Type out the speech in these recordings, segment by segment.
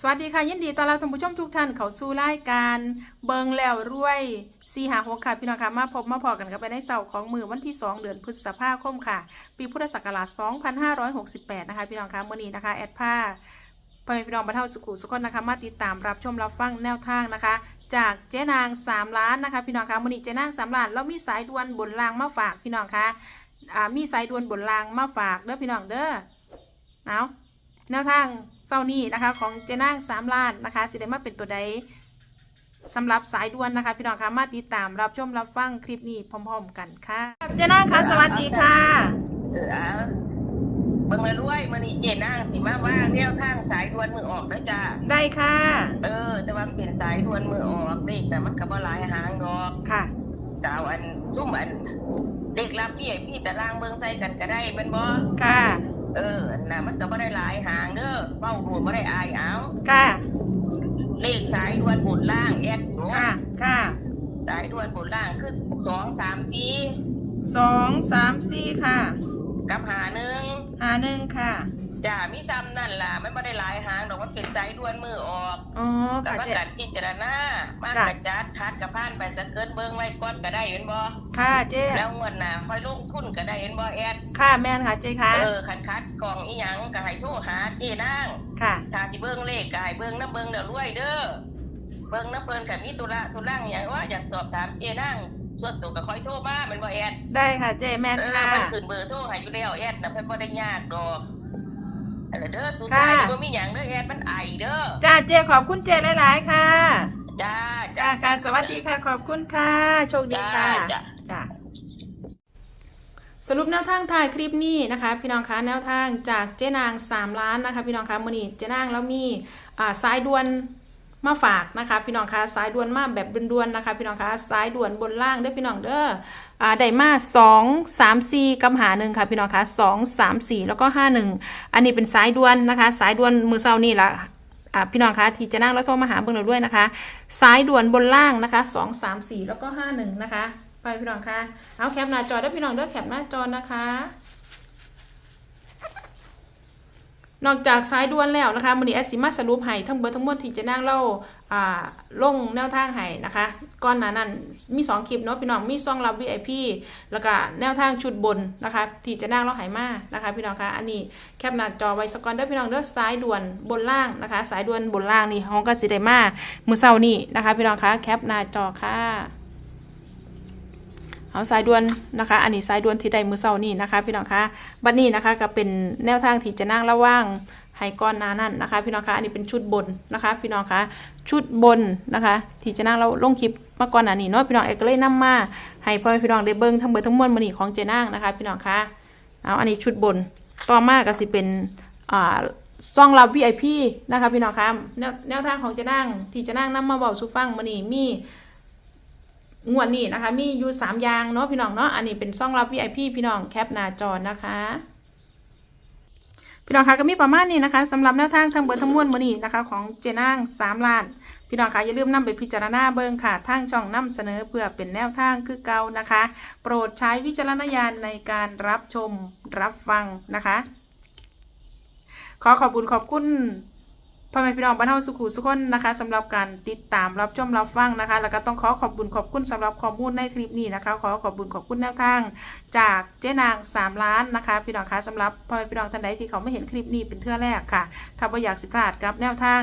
สวัสดีค่ะ ยินดีต้อนรับท่านผู้ชมทุกท่านเข้าสู่รายการเบิงแล้วรวยสีหาหกค่ะพี่น้องค่ะมาพบมาพอกันกันไปในเสาร์ของมือวันที่ 2 เดือนพฤษภาคมค่ะ ปีพุทธศักราช 2568 นะคะพี่น้องค่ะมื่อนี้นะคะ แอดผ้าพ่อแม่พี่น้องบรรเทาสุขุสุขคนนะคะ มาติดตามรับชมรับฟังแนวทางนะคะ จากเจ๊นาง 3 ล้านนะคะ พี่น้องค่ะมื่อนี้เจ๊นาง 3 ล้านแล้วมีสายด่วนบนรางมาฝากพี่น้องค่ะมีสายด่วนบนรางมาฝากเด้อพี่น้องเด้อเอา แนวทางเจ้านี้นะคะ ของเจนางสามล้านนะคะสิได้มาเป็นตัวใดสำหรับสายด่วนนะคะ พี่น้องคะมาติดตามรับชมรับฟังคลิปนี้พร้อม ๆ กันค่ะเจนางคะสวัสดีค่ะเออเอาเบิ่งละรวยมันนี่เจนางสิมาว่าแนวทางสายด่วนมือออกแล้วจ้าได้ค่ะ เออ แต่ว่ามันเป็นสายด่วนมือออกเด็กแต่มันก็บ่หลายหางดอกค่ะจะเอาอันซุ่มอันเด็กรับพี่ไอ้พี่แต่ล่างเบิ่งใส่กันก็ได้แม่นบ่ค่ะ เอออันน่ะมันก็บ่ได้หลายหาง เด้อเป้าดูบ่ได้อายเอาค่ะ เลขสายด่วนบนล่างแอดโนค่ะ ค่ะ สายด่วนบนล่างคือสองสามสี่สองสามสี่ค่ะ กับหาหนึ่งหาหนึ่งค่ะ จ้ามีซ้ำนั่นล่ะมันบ่ได้หลายหางดอกมันเป็นสายด่วนมือออกอ๋อกับค่ะว่าเจ๊การพิจารณามากค่ะกระจัดคัดกับผ่านไปสักเกินเบิ่งไว้ก่อนก็ได้เห็นบ่ค่ะเจ๊แล้วงวดหน้าค่อยลงทุนก็ได้เห็นบ่แอดค่ะแม่นค่ะเจ๊ค่ะเออคันคัดกล่องอีหยังก็ให้โทรหาเจนางค่ะ ถ้าสิเบิ่งเลขก็ให้เบิ่งน้ำเบิ่งเด้อรวยเด้อเบิ่งน้ำเบิ่งคันมีธุระธุรังหยังว่าอยากสอบถามเจนางส่วนตัวก็ค่อยโทรมาแม่นบ่แอดได้ค่ะเจ๊แม่นเออค่ะมันขึ้นเบอร์โทรให้อยู่แล้วแอดน่ะเพิ่นบ่ได้ยากดอกอันนั้นเด้อ สุดท้ายค่ะบ่มีหยังเด้อแอดมันไอเด้อจ้าเจ๊ขอบคุณเจ๊หลายๆค่ะจ้าจ้าค่ะสวัสดีค่ะขอบคุณค่ะ โชคดีจ้าค่ะจ้าจ้ะสรุปแนวทางถ่ายคลิปนี้นะคะ พี่น้องคะแนวทางจากเจ๊นาง 3 ล้านนะคะ พี่น้องคะมื่อนี้เจ๊นางแล้วมีอ่าสายด่วน มาฝากนะคะพี่น้องคะสายด่วนมาแบบด่วนๆนะคะพี่น้องคะสายด่วนบนล่างเด้อพี่น้องเด้ออ่าได้มา2 3 4กำหาหนึ่งค่ะพี่น้องคะ2 3 4แล้วก็5 1อันนี้เป็นสายด่วนนะคะ สายด่วนมือเช้านี่ละอ่าพี่น้องคะที่จะนั่งแล้วโทรมาหาเบิ่งเราด้วยนะคะสายด่วนบนล่างนะคะสองสามสี่แล้วก็ห้าหนึ่งนะคะ ไปพี่น้องคะเอาแคปหน้าจอได้พี่น้องเด้อแคปหน้าจอนะคะ นอกจากสายด่วนแล้วนะคะมือนี้แอดสิมาสรุปให้ทั้งเบอร์ทั้งมวลที่จะนั่งเล่าอ่าลงแนวทางให้นะคะก่อนหน้านั้นมีสองคลิปเนาะพี่น้องมีซองรับ VIP แล้วก็แนวทางชุดบนนะคะที่จะนั่งเล่าให้มานะคะ พี่น้องคะอันนี้แคปหน้าจอไว้สกอนเด้อพี่น้องเด้อสายด่วนบนล่างนะคะ สายด่วนบนล่างนี่ห้องกสิไดมามือเช้านี่นะคะ พี่น้องคะแคปหน้าจอค่ะ เอาสายด่วนนะคะ อันนี้สายด่วนที่ได้มือเช้านี่นะคะพี่น้องคะบัดนี้นะคะก็เป็นแนวทางที่จะนั่งระว่างให้ก้อนนานั่นนะคะ พี่น้องคะอันนี้เป็นชุดบนนะคะ พี่น้องคะชุดบนนะคะ ที่จะนั่งเราลงคลิปมาก่อนหน้านี้เนาะพี่น้องเอกเลยนำมาให้พ่อพี่น้องได้เบิ่งทั้งเบิดทั้งมวลมื้อนี้ของเจนางนะคะ พี่น้องคะเอาอันนี้ชุดบนต่อมาก็สิเป็นอ่าซองรับ VIP นะคะพี่น้องคะแนวแนวทางของเจนางที่เจนางนำมาเว้าสู่ฟังมื้อนี้มี งวดนี้นะคะ มีอยู่สามอย่างเนาะพี่น้องเนาะอันนี้เป็นซ่องรับ VIP พี่น้องแคปหน้าจอนะคะพี่น้องคะก็มีประมาณนี้นะคะสำหรับแนวทางทางเบอร์ทั้งมวลมือนี้นะคะ ของเจนางสามล้าน พี่น้องคะอย่าลืมนำไปพิจารณาเบิ่งค่ะทางช่องนำเสนอเพื่อเป็นแนวทางคือเก่านะคะ โปรดใช้วิจารณญาณในการรับชมรับฟังนะคะ ขอขอบคุณขอบคุณ พ่อแม่พี่น้องบ้านเฮาสุขุสุขคนนะคะสำหรับการติดตามรับชมรับฟังนะคะ แล้วก็ต้องขอขอบคุณขอบคุณสำหรับข้อมูลในคลิปนี้นะคะ ขอขอบคุณขอบคุณแนวทาง จากเจ๊นาง 3 ล้านนะคะ พี่น้องคะสำหรับพ่อแม่พี่น้องท่านใดที่เขาไม่เห็นคลิปนี้เป็นเทื่อแรกค่ะ ถ้าว่าอยากสิพลาดกับแนวทาง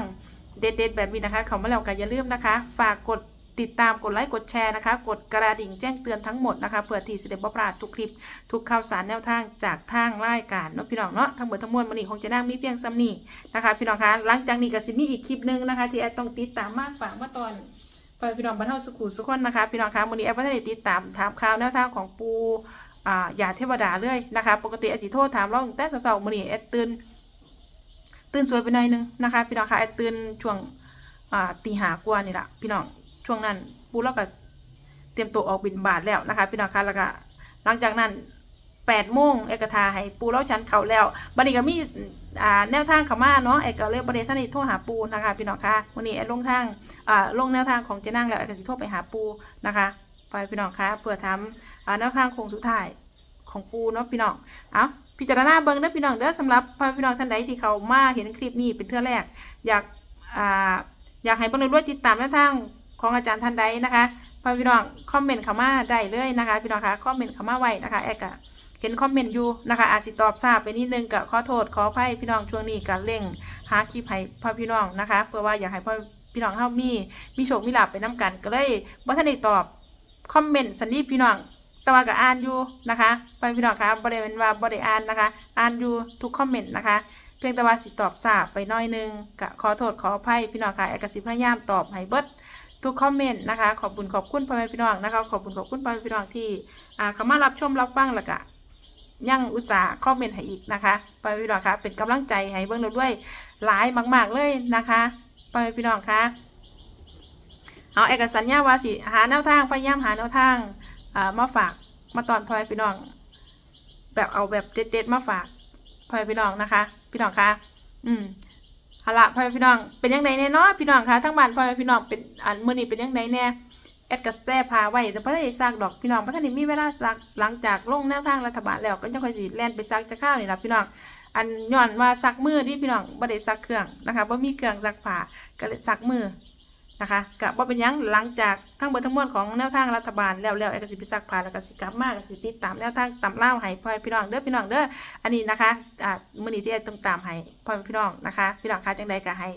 เด็ดๆแบบนี้นะคะ เขามาแล้วกันอย่าลืมนะคะ ฝากกด ติดตามกดไลค์กดแชร์นะคะ กดกระดิ่งแจ้งเตือนทั้งหมดนะคะเพื่อที่จะได้บ่พลาดทุกคลิป ทุกข่าวสารแนวทางจากทางรายการเนาะพี่น้องเนาะทั้งหมดทั้งมวลมันนี่คงจะนั่งมีเพียงซ้ำนี่นะคะพี่น้องคะหลังจากนี้ก็สิมีอีกคลิปหนึงนะคะ ที่แอดต้องติดตามมากฝากมาตอนฝากพี่น้องบรรเทาสุขุสุขคนนะคะพี่น้องคะวันนี้แอดก็ได้ติดตามถามข่าวแนวทางของปูอ่าอย่าเทวดาเลยนะคะ ปกติอจิโทษถามเราตั้งแต่เช้าๆวันนี้แอดตื่นตื่นสวยไปหน่อยนึงนะคะ พี่น้องคะแอดตื่นช่วงอ่าตีหากว่านี่แหละพี่น้อง ช่วงนั้นปูเราก็เตรียมตัวออกบินบาทแล้วนะคะพี่น้องคะแล้วก็หลังจากนั้นแปดโมงเอกทาให้ปูเล่าชันเขาแล้วบันนี้ก็มีอ่าแนวทางขามาเนาะเอกก็เลยประเด็นท่านนี้โทรหาปูนะคะพี่น้องคะวันนี้แอลงทางอ่าลงแนวทางของเจนั่งแล้วเอกสิโทรไปหาปูนะคะไปพี่น้องคะเพื่อทำอ่าแนวทางโคงสุดท้ายของปูเนาะพี่น้องเอาพิจารณาเบิ้งเด้อพี่น้องเด้อสำหรับพ่อพี่น้องท่านใดที่เขามาเห็นคลิปนี้เป็นเทื่อแรก อยากอ่าอยากให้เบิ่งรวยๆติดตามแนวทาง ของอาจารย์ท่านใดนะคะพพี่น้องคอมเมนต์เข้ามาได้เลยนะคะพี่น้องคะคอมเมนต์เข้ามาไว้นะคะแอกะเห็นคอมเมนต์อยู่นะคะ อาจสิตอบทราบไปนิดนึงก็ขอโทษขออภัยพี่น้องช่วงนี้ก็เร่งหาคลิปให้พ่อพี่น้องนะคะ เพื่อว่าอยากให้พ่อพี่น้องเฮามี มีโชคมีลาภไปนํกันก็เลยบ่ทันได้ตอบคอมเมนต์สันนิพี่น้องต่ว่าก็อ่านอยู่นะคะพ่อพี่น้องคะบ่ได้เป็นว่าบ่ได้อ่านนะคะ อ่านอยู่ทุกคอมเมนต์นะคะเพียงแต่ว่าสิตอบทราบไปน้อยนึงก็ขอโทษขออภัยพี่น้องค่ะแอกสิพยายามตอบให้เบิด ทุกคอมเมนต์นะคะ ขอบคุณขอบคุณพ่อแม่พี่น้องนะคะ ขอบคุณขอบคุณพ่อแม่พี่น้องที่อ่าเข้ามารับชมรับฟังแล้วก็ยังอุตส่าห์คอมเมนต์ให้อีกนะคะพ่อแม่พี่น้องคะเป็นกำลังใจให้เบิ่งเราด้วยหลายมาก ๆเลยนะคะพ่อแม่พี่น้องคะเอาเอกสัญญาวาสิหาแนวทางพยายามหาแนวทางอ่ามาฝากมาตอนพ่อแม่พี่น้อง แบบเอาแบบเด็ดๆมาฝากพ่อแม่พี่น้องนะคะ พี่น้องคะอืม เอาละพ่อแม่พี่น้อง เป็นยังไงแน่เนาะพี่น้องคะทั้งบ้านพ่อแม่พี่น้องเป็นอันมื้อนี้เป็นยังไงแน่แอดกัแซ่พาไว้แต่พ่อได้ซักดอกพี่น้องพ่อท่านได้มีเวลาซักหลังจากลงแนวทางรัฐบาลแล้วก็จะค่อยสีแล่นไปซักจะข้าวนี่ละพี่น้องอันย้อนว่าซักมือที่พี่น้องบ่ได้ซักเครื่องนะคะบ่มีเครื่องซักผ้าก็เลยซักมือ นะคะก็บ่เป็นยังหลังจากทั้งเบิดทั้งมวลของแนวทางรัฐบาลแล้วแล้วแอกสิไปซักผ้าแล้วก็สิกลับมาก็สิติดตามแนวทางตามเล่าให้พ่อพี่น้องเด้อพี่น้องเด้ออันนี้นะคะอ่ามือนี้ที่ต้องตามให้พ่อพี่น้องนะคะ พี่น้องคะจังใดก็ให้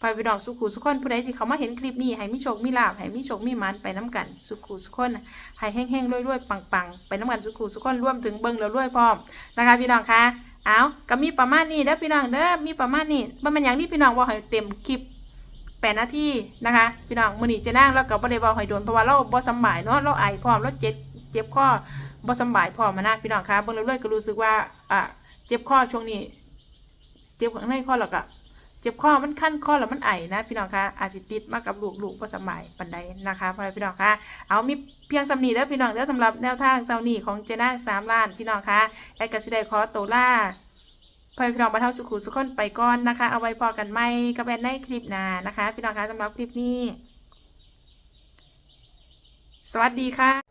พ่อพี่น้องสุขุสุขคนผู้ใดที่เขามาเห็นคลิปนี้ให้มีโชคมีลาภให้มีโชคมีหมันไปน้กันสุขุสุขคนให้แห้งๆรวยๆปังๆ ไปน้กันสุขุสุขคนรวมถึงเบิ่งแล้วรวยพร้อมนะคะ พี่น้องคะเอาก็มีประมาณนี้เด้อพี่น้องเด้อมีประมาณนี้มันเป็นอย่างที่พี่น้องว่าให้เต็มคลิป แปดนาทีนะคะ พี่น้องมือนี้จะนั่งแล้วก็บ่ได้บอกให้โดนเพราะว่าเราบ่สำบายเนาะเราไอพร้อมเราเจ็บเจ็บข้อบ่สำบายพร้อมมานะพี่น้องคะเบิ่งแล้วรวยก็รู้สึกว่าอ่าเจ็บข้อช่วงนี้ เจ็บข้างในข้อแล้วก็เจ็บข้อมันขั้นข้อแล้วมันไอนะพี่น้องคะอาจจะติดมากับลูกลูกประสมัยปันใดนะคะพ่อแม่พี่น้องคะเอามีเพียงสำนีแล้วพี่น้องเด้อสำหรับแนวทางเซานีของเจน่าสามล้านพี่น้องคะไอ้กสิได้ขอโตล่า พอพี่น้องบรรเทาสุขุสุขคนไปก่อนนะคะ เอาไว้พอกันไหมกับแบนในคลิปหน้านะคะ พี่น้องคะสำหรับคลิปนี้ สวัสดีค่ะ